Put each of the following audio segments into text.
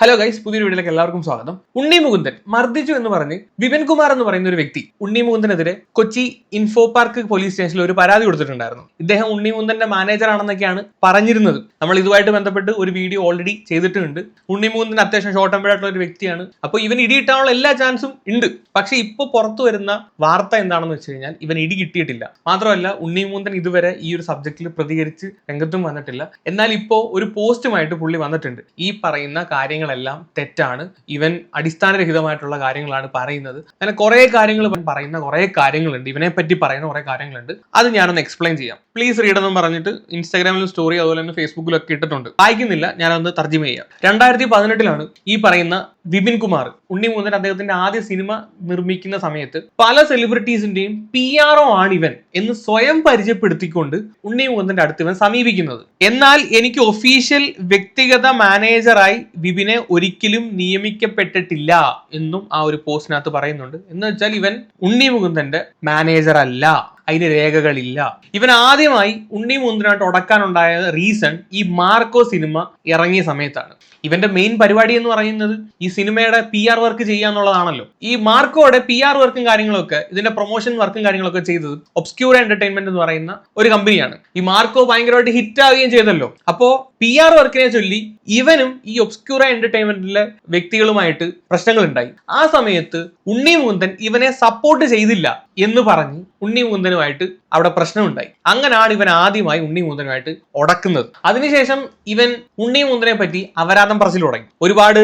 Hello guys പുതിയൊരു വീഡിയോയിലേക്ക് എല്ലാവർക്കും സ്വാഗതം. ഉണ്ണി മുകുന്ദൻ മർദ്ദിച്ചു എന്ന് പറഞ്ഞ് വിപിൻ കുമാർ എന്ന് പറയുന്ന ഒരു വ്യക്തി ഉണ്ണി മുകുന്ദനെതിരെ കൊച്ചി ഇൻഫോ പാർക്ക് പോലീസ് സ്റ്റേഷനിൽ ഒരു പരാതി കൊടുത്തിട്ടുണ്ടായിരുന്നു. ഇദ്ദേഹം ഉണ്ണി മുകുന്ദന്റെ മാനേജർ ആണെന്നൊക്കെയാണ് പറഞ്ഞിരുന്നത്. നമ്മൾ ഇതുമായിട്ട് ബന്ധപ്പെട്ട് ഒരു വീഡിയോ ഓൾറെഡി ചെയ്തിട്ടുണ്ട്. ഉണ്ണി മുകുന്ദൻ അത്യാവശ്യം ഷോർട്ട് ടെമ്പറായിട്ടുള്ള ഒരു വ്യക്തിയാണ്. അപ്പോൾ ഇവൻ ഇടി ഇടിയിട്ടാനുള്ള എല്ലാ ചാൻസും ഉണ്ട്. പക്ഷെ ഇപ്പോൾ പുറത്തു വരുന്ന വാർത്ത എന്താണെന്ന് വെച്ച് കഴിഞ്ഞാൽ ഇവൻ ഇടി കിട്ടിയിട്ടില്ല. മാത്രമല്ല ഉണ്ണി മുകുന്ദൻ ഇതുവരെ ഈ ഒരു സബ്ജക്റ്റിൽ പ്രതികരിച്ച് രംഗത്തും വന്നിട്ടില്ല. എന്നാൽ ഇപ്പോൾ ഒരു പോസ്റ്റുമായിട്ട് പുള്ളി വന്നിട്ടുണ്ട്. ഈ പറയുന്ന കാര്യങ്ങളെല്ലാം തെറ്റാണ്. ഇവൻ അടിസ്ഥാനരഹിതമായിട്ടുള്ള കാര്യങ്ങളാണ് പറയുന്നത്. അങ്ങനെ കുറേ കാര്യങ്ങൾ പറയുന്ന കുറേ കാര്യങ്ങളുണ്ട്. ഇവനെ പറ്റി പറയുന്ന കുറേ കാര്യങ്ങളുണ്ട്. അത് ഞാനൊന്ന് എക്സ്പ്ലെയിൻ ചെയ്യാം. പ്ലീസ് റീഡ് എന്ന് പറഞ്ഞിട്ട് ഇൻസ്റ്റാഗ്രാമിലും സ്റ്റോറി അതുപോലെ തന്നെ ഫേസ്ബുക്കിലും ഒക്കെ ഇട്ടിട്ടുണ്ട്. വായിക്കുന്നില്ല. ഞാനൊന്ന് തർജിമ ചെയ്യാം. രണ്ടായിരത്തി പതിനെട്ടിലാണ് ഈ പറയുന്ന വിപിൻ കുമാർ. ഉണ്ണി മൂന്നൻ അദ്ദേഹത്തിന്റെ ആദ്യ സിനിമ നിർമ്മിക്കുന്ന സമയത്ത് പല സെലിബ്രിറ്റീസിന്റെയും പി ആർ ഒ ആണ് ഇവൻ എന്ന് സ്വയം പരിചയപ്പെടുത്തിക്കൊണ്ട് ഉണ്ണി മൂന്നന്റെ അടുത്ത് ഇവൻ സമീപിക്കുന്നത്. എന്നാൽ എനിക്ക് ഒഫീഷ്യൽ വ്യക്തിഗത മാനേജറായി വിപിനെ ഒരിക്കലും നിയമിക്കപ്പെട്ടിട്ടില്ല എന്നും ആ ഒരു പോസ്റ്റിനകത്ത് പറയുന്നുണ്ട്. എന്ന് വെച്ചാൽ ഇവൻ ഉണ്ണി മുകുന്ദന്റെ മാനേജർ അല്ല. അതിന് രേഖകളില്ല. ഇവൻ ആദ്യമായി ഉണ്ണി മുന്തിനായിട്ട് ഉടക്കാനുണ്ടായ റീസൺ ഈ മാർക്കോ സിനിമ ഇറങ്ങിയ സമയത്താണ്. ഇവന്റെ മെയിൻ പരിപാടി എന്ന് പറയുന്നത് ഈ സിനിമയുടെ പി ആർ വർക്ക് ചെയ്യുക എന്നുള്ളതാണല്ലോ ഈ മാർക്കോയുടെ പി ആർ വർക്കും കാര്യങ്ങളൊക്കെ ഇതിന്റെ പ്രൊമോഷൻ വർക്കും കാര്യങ്ങളൊക്കെ ചെയ്തത് ഒബ്സ്ക്യൂർ എന്റർടൈൻമെന്റ് എന്ന് പറയുന്ന ഒരു കമ്പനിയാണ് ഈ മാർക്കോ ഭയങ്കരമായിട്ട് ഹിറ്റ് ആവുകയും ചെയ്തല്ലോ. അപ്പോ പി ആർ വർക്കിനെ ചൊല്ലി ഇവനും ഈ ഒബ്സ്ക്യൂർ എന്റർടൈൻമെന്റിലെ വ്യക്തികളുമായിട്ട് പ്രശ്നങ്ങൾ ഉണ്ടായി ആ സമയത്ത് ഉണ്ണി മുകുന്ദൻ ഇവനെ സപ്പോർട്ട് ചെയ്തില്ല. എന്ന് പറഞ്ഞ് ഉണ്ണി മുകുന്ദനുമായിട്ട് അവിടെ പ്രശ്നമുണ്ടായി. അങ്ങനെയാണ് ഇവൻ ആദ്യമായി ഉണ്ണി മുകുന്ദനുമായിട്ട് ഉടക്കുന്നത്. അതിനുശേഷം ഇവൻ ഉണ്ണി മുകുന്ദനെ പറ്റി അപരാധം പ്രസിൽ തുടങ്ങി. ഒരുപാട്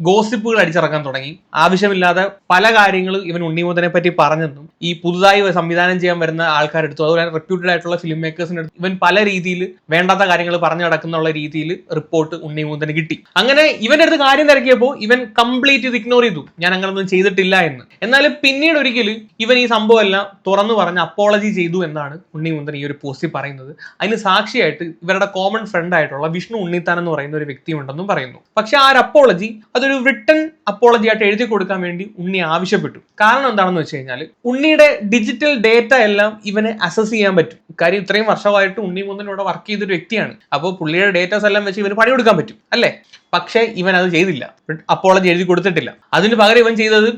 ഗോസിപ്പുകൾ അടിച്ചിറക്കാൻ തുടങ്ങി. ആവശ്യമില്ലാതെ പല കാര്യങ്ങളും ഇവൻ ഉണ്ണി മുകുന്ദനെ പറ്റി പറഞ്ഞെന്നും ഈ പുതുതായി സംവിധാനം ചെയ്യാൻ വരുന്ന ആൾക്കാരെടുത്തു അതുപോലെ റെപ്യൂട്ടഡ് ആയിട്ടുള്ള ഫിലിം മേക്കേഴ്സിന് അടുത്ത് ഇവൻ പല രീതിയിൽ വേണ്ടാത്ത കാര്യങ്ങൾ പറഞ്ഞു നടക്കുന്നുള്ള രീതിയിൽ റിപ്പോർട്ട് ഉണ്ണി കിട്ടി. അങ്ങനെ ഇവന്റെ അടുത്ത് കാര്യം തിരക്കിയപ്പോൾ ഇവൻ കംപ്ലീറ്റ് ഇത് ഇഗ്നോർ ചെയ്തു. ഞാൻ അങ്ങനൊന്നും ചെയ്തിട്ടില്ല എന്ന്. എന്നാലും പിന്നീട് ഒരിക്കലും ഇവൻ ഈ സംഭവം എല്ലാം തുറന്നു പറഞ്ഞ് അപ്പോളജി ചെയ്തു എന്നാണ് ഉണ്ണി മുന്തൻ ഈ ഒരു പോസ്റ്റിൽ പറയുന്നത്. അതിന് സാക്ഷിയായിട്ട് ഇവരുടെ കോമൺ ഫ്രണ്ട് ആയിട്ടുള്ള വിഷ്ണു ഉണ്ണിത്താൻ എന്ന് പറയുന്ന ഒരു വ്യക്തി ഉണ്ടെന്നും പറയുന്നു. പക്ഷെ ആ ഒരു അപ്പോളജി അതൊരു റിട്ടൺ അപ്പോളജി ആയിട്ട് എഴുതി കൊടുക്കാൻ വേണ്ടി ഉണ്ണി ആവശ്യപ്പെട്ടു. കാരണം എന്താണെന്ന് വെച്ച് കഴിഞ്ഞാൽ ഉണ്ണിയുടെ ഡിജിറ്റൽ ഡേറ്റ എല്ലാം ഇവന് അസസ് ചെയ്യാൻ പറ്റും. കാര്യം ഇത്രയും വർഷമായിട്ട് ഉണ്ണി മുന്തൻ ഇവിടെ വർക്ക് ചെയ്തൊരു വ്യക്തിയാണ്. അപ്പോൾ പുള്ളിയുടെ ഡേറ്റാസ് എല്ലാം വെച്ച് ഇവന് പണി കൊടുക്കാൻ പറ്റും അല്ലേ? പക്ഷേ ഇവൻ അത് ചെയ്തില്ല. അപ്പോളജി എഴുതി കൊടുത്തിട്ടില്ല. അതിന് പകരം ഇവൻ ചെയ്തത്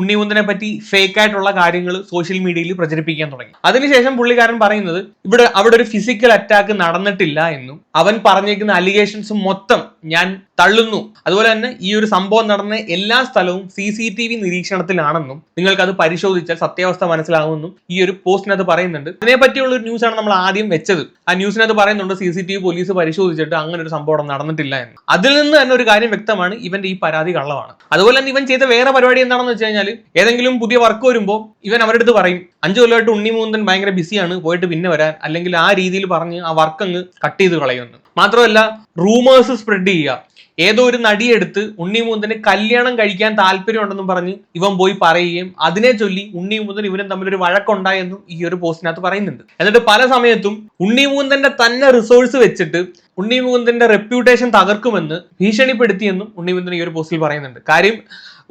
ഉണ്ണിമുന്തനെ പറ്റി ഫേക്ക് ആയിട്ടുള്ള കാര്യങ്ങൾ സോഷ്യൽ മീഡിയയിൽ പ്രചരിപ്പിക്കാൻ തുടങ്ങി. അതിനുശേഷം പുള്ളിക്കാരൻ പറയുന്നത് ഇവിടെ അവിടെ ഒരു ഫിസിക്കൽ അറ്റാക്ക് നടന്നിട്ടില്ല എന്നും അവൻ പറഞ്ഞേക്കുന്ന അലിഗേഷൻസ് മൊത്തം ഞാൻ തള്ളുന്നു. അതുപോലെ തന്നെ ഈ ഒരു സംഭവം നടന്ന എല്ലാ സ്ഥലവും സി സി ടി വി നിരീക്ഷണത്തിലാണെന്നും നിങ്ങൾക്ക് അത് പരിശോധിച്ചാൽ സത്യാവസ്ഥ മനസ്സിലാകുമെന്നും ഈ ഒരു പോസ്റ്റിനകത്ത് പറയുന്നുണ്ട്. അതിനെപ്പറ്റിയുള്ള ഒരു ന്യൂസാണ് നമ്മൾ ആദ്യം വെച്ചത്. ആ ന്യൂസിനകത്ത് പറയുന്നുണ്ട് C C T V police പരിശോധിച്ചിട്ട് അങ്ങനെ ഒരു സംഭവം നടന്നിട്ടില്ല എന്ന്. അതിൽ നിന്ന് തന്നെ ഒരു കാര്യം വ്യക്തമാണ് ഇവന്റെ ഈ പരാതി കള്ളമാണ്. അതുപോലെ തന്നെ ഇവൻ ചെയ്ത വേറെ പരിപാടി എന്താണെന്ന് വെച്ച് കഴിഞ്ഞാൽ ഏതെങ്കിലും പുതിയ വർക്ക് വരുമ്പോൾ ഇവൻ അവരുടെ അടുത്ത് പറയും അഞ്ചു കൊല്ലമായിട്ട് ഉണ്ണി മൂന്തൻ ഭയങ്കര ബിസിയാണ് പോയിട്ട് പിന്നെ വരാൻ. അല്ലെങ്കിൽ ആ രീതിയിൽ പറഞ്ഞ് ആ വർക്ക് അങ്ങ് കട്ട് ചെയ്ത് കളയുന്നു. മാത്രമല്ല റൂമേഴ്സ് സ്പ്രെഡ് ചെയ്യുക. ഏതോ ഒരു നടിയെടുത്ത് ഉണ്ണി മൂന്തന് കല്യാണം കഴിക്കാൻ താല്പര്യമുണ്ടെന്നും പറഞ്ഞ് ഇവൻ പോയി പറയുകയും അതിനെ ചൊല്ലി ഉണ്ണി ഇവരും ഇവനും തമ്മിലൊരു വഴക്കുണ്ടായെന്നും ഈ ഒരു പോസ്റ്റിനകത്ത് പറയുന്നുണ്ട്. എന്നിട്ട് പല സമയത്തും ഉണ്ണി മൂന്തന്റെ തന്നെ റിസോഴ്സ് വെച്ചിട്ട് ഉണ്ണി മുകുന്ദന്റെ റെപ്യൂട്ടേഷൻ തകർക്കുമെന്ന് ഭീഷണിപ്പെടുത്തിയെന്നും ഉണ്ണി മുകുന്ദൻ ഈ ഒരു പോസ്റ്റിൽ പറയുന്നുണ്ട്. കാര്യം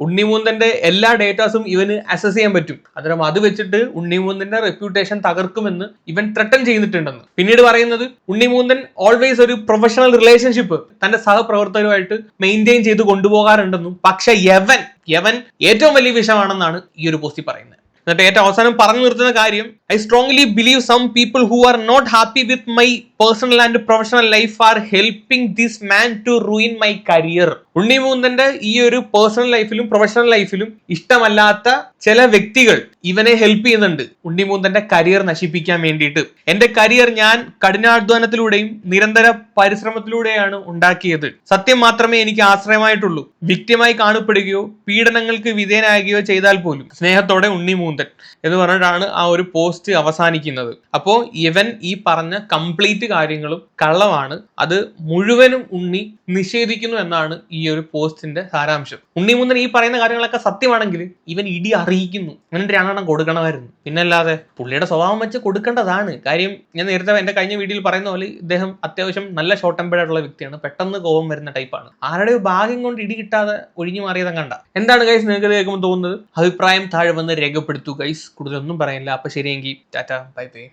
ഉണ്ണി മുകുന്ദന്റെ എല്ലാ ഡേറ്റാസും ഇവന് അസസ് ചെയ്യാൻ പറ്റും. അന്നേരം അത് വെച്ചിട്ട് ഉണ്ണി മുകുന്ദന്റെ റെപ്യൂട്ടേഷൻ തകർക്കുമെന്ന് ഇവൻ ത്രട്ടൻ ചെയ്തിട്ടുണ്ടെന്ന്. പിന്നീട് പറയുന്നത് ഉണ്ണി മുകുന്ദൻ ഓൾവേസ് ഒരു പ്രൊഫഷണൽ റിലേഷൻഷിപ്പ് തന്റെ സഹപ്രവർത്തകരുമായിട്ട് മെയിന്റെയിൻ ചെയ്ത് കൊണ്ടുപോകാറുണ്ടെന്നും പക്ഷെ യവൻ യവൻ ഏറ്റവും വലിയ വിഷമാണെന്നാണ് ഈ ഒരു പോസ്റ്റിൽ പറയുന്നത്. എന്നിട്ട് ഏറ്റവും അവസാനം പറഞ്ഞു നിർത്തുന്ന കാര്യം I strongly believe some people who are not happy with my personal and professional life are helping this man to ruin my career Unni മൂന്നന്റെ ഈ ഒരു പേഴ്സണൽ ലൈഫിലും പ്രൊഫഷണൽ ലൈഫിലും ഇഷ്ടമല്ലാത്ത ചില വ്യക്തികൾ ഇവനെ ഹെൽപ്പ് ചെയ്യുന്നുണ്ട്. ഉണ്ണി മൂന്നന്റെ കരിയർ നശിപ്പിക്കാൻ വേണ്ടിയിട്ട്. എന്റെ കരിയർ ഞാൻ കഠിനാധ്വാനത്തിലൂടെയും നിരന്തര പരിശ്രമത്തിലൂടെയാണ് ഉണ്ടാക്കിയത്. സത്യം മാത്രമേ എനിക്ക് ആശ്രയമായിട്ടുള്ളൂ. വ്യക്തിമായി കാണപ്പെടുകയോ പീഡനങ്ങൾക്ക് വിധേയനാകുകയോ ചെയ്താൽ പോലും സ്നേഹത്തോടെ ഉണ്ണി മൂന്തൻ എന്ന് പറഞ്ഞിട്ടാണ് ആ ഒരു പോസ്റ്റ് അവസാനിക്കുന്നത്. അപ്പോ ഇവൻ ഈ പറഞ്ഞ കംപ്ലീറ്റ് കാര്യങ്ങളും കള്ളമാണ്. അത് മുഴുവനും ഉണ്ണി നിഷേധിക്കുന്നു എന്നാണ് ഈ ഒരു പോസ്റ്റിന്റെ സാരാംശം. ഉണ്ണി മുന്നൻ ഈ പറയുന്ന കാര്യങ്ങളൊക്കെ സത്യമാണെങ്കിൽ ഇവൻ ഇടി അറിയിക്കുന്നു. അങ്ങനെ രണ്ടെണ്ണം കൊടുക്കണമായിരുന്നു. പിന്നല്ലാതെ പുള്ളിയുടെ സ്വഭാവം വെച്ച് കൊടുക്കേണ്ടതാണ്. കാര്യം ഞാൻ നേരത്തെ എന്റെ കഴിഞ്ഞ വീഡിയോയിൽ പറയുന്ന പോലെ ഇദ്ദേഹം അത്യാവശ്യം നല്ല ഷോർട്ട് ടെമ്പേർഡായിട്ടുള്ള വ്യക്തിയാണ്. പെട്ടെന്ന് കോപം വരുന്ന ടൈപ്പാണ് ആരുടെയോ ഭാഗ്യം കൊണ്ട് ഇടി കിട്ടാതെ ഒഴിഞ്ഞു മാറിയതും കണ്ട എന്താണ് ഗൈസ് നിങ്ങൾക്ക് കേൾക്കുമ്പോൾ തോന്നുന്നത്? അഭിപ്രായം താഴെ വന്ന് രേഖപ്പെടുത്തു ഗൈസ് കൂടുതലൊന്നും പറയുന്നില്ല അപ്പൊ ശരിയെങ്കിൽ give data by way